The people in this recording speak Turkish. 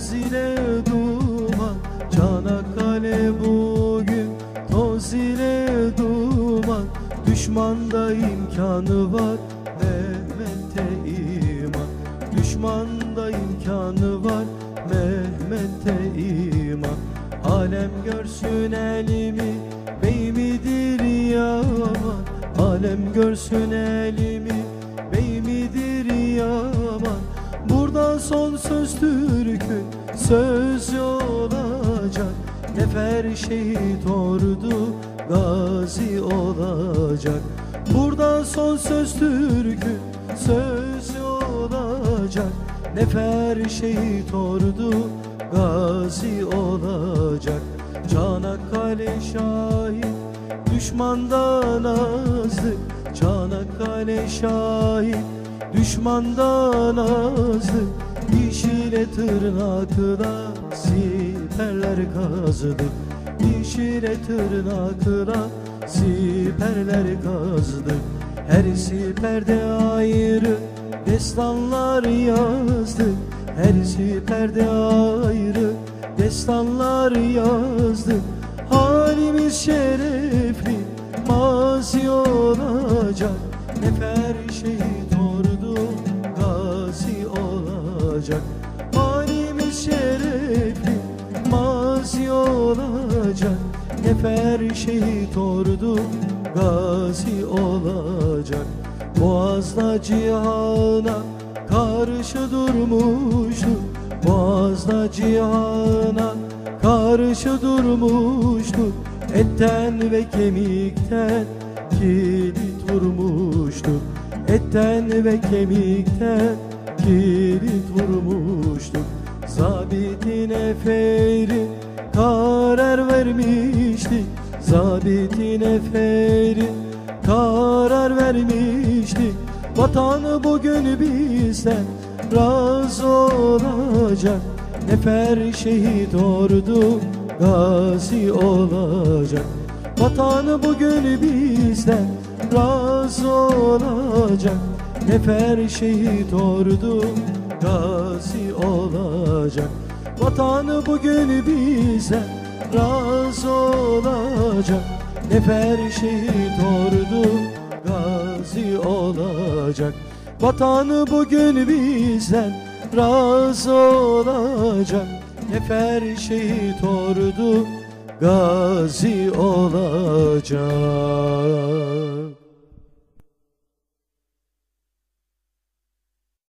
toz ile duman Çanakkale bugün. Toz ile duman Düşmanda imkanı var. Mehmet'e iman. Düşmanda imkanı var. Mehmet'e iman. Alem görsün elimi beyimidir yaman Alem görsün elimi olacak. Nefer şehit ordu Gazi olacak. Burada son söz Türk'ün Sözü olacak. Nefer şehit ordu Gazi olacak. Çanakkale şahit Düşmandan azdı Çanakkale şahit Düşmandan azdı Dişiyle tırnakla Siperler kazdı. Dişiyle tırnakla Siperler kazdı. Her siperde ayrı Destanlar yazdı. Her siperde ayrı Destanlar yazdı. Halimiz şerefli Mazi olacak. Nefer şehit olacak Nefer şehit ordu Gazi olacak. Boğazda cihana karşı durmuştu Boğazda cihana karşı durmuştu Etten ve kemikten kilit vurmuştu Etten ve kemikten kilit vurmuştu Zabitin eferi karar vermişti Zabitin eferi karar vermişti. Vatanı bugün bizden razı olacak. Nefer şehit ordu gazi olacak. Vatanı bugün bizden razı olacak. Nefer şehit ordu gazi olacak. Vatanı bugün bizden razı olacak Nefer şehit ordu gazi olacak. Vatanı bugün bizden razı olacak Nefer şehit ordu gazi olacak